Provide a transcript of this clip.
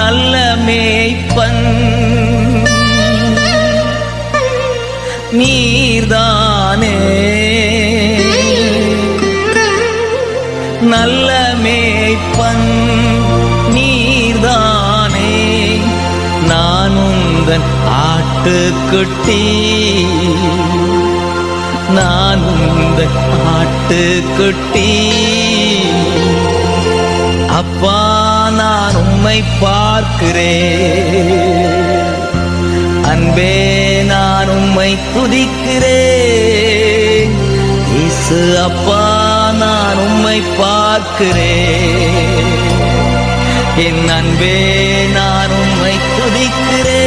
நல்ல மேய்ப்பன். நீர்தானே. நல்ல மேய்ப்பன். நீர்தானே. நான் உந்தன் ஆட்டுக்குட்டி நான் உந்தன் ஆட்டுக்குட்டி உம்மை பார்க்கிறேன். அன்பே நான் உம்மை துதிக்கிறேன். இசு அப்பா நான் உம்மை பார்க்கிறேன். என் அன்பே நான் உம்மை துதிக்கிறேன்.